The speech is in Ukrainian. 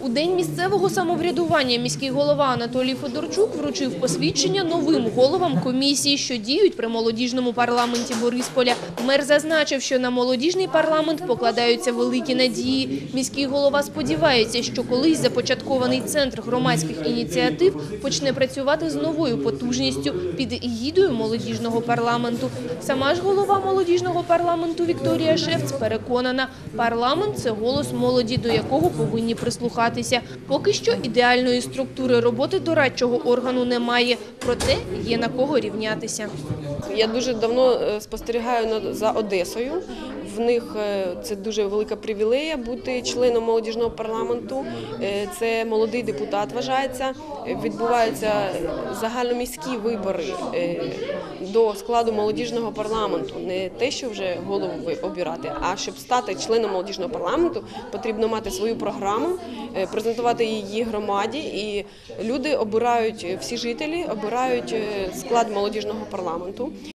У день місцевого самоврядування міський голова Анатолій Федорчук вручив посвідчення новим головам комісії, що діють при молодіжному парламенті Борисполя. Мер зазначив, що на молодіжний парламент покладаються великі надії. Міський голова сподівається, що колись започаткований центр громадських ініціатив почне працювати з новою потужністю під егідою молодіжного парламенту. Сама ж голова молодіжного парламенту Вікторія Шевц переконана, парламент – це голос молоді, до якого повинні прислухатися. Поки що ідеальної структури роботи дорадчого органу немає, проте є на кого рівнятися. Я дуже давно е, спостерігаю за Одесою. В них е, це дуже велика привілея бути членом молодіжного парламенту. Е, Це молодий депутат вважається. Відбуваються загальноміські вибори до складу молодіжного парламенту. Не те, що вже голову обирати, а щоб стати членом молодіжного парламенту, потрібно мати свою програму, презентувати її громаді. І люди обирають всі жителі, обирають склад молодіжного парламенту. momento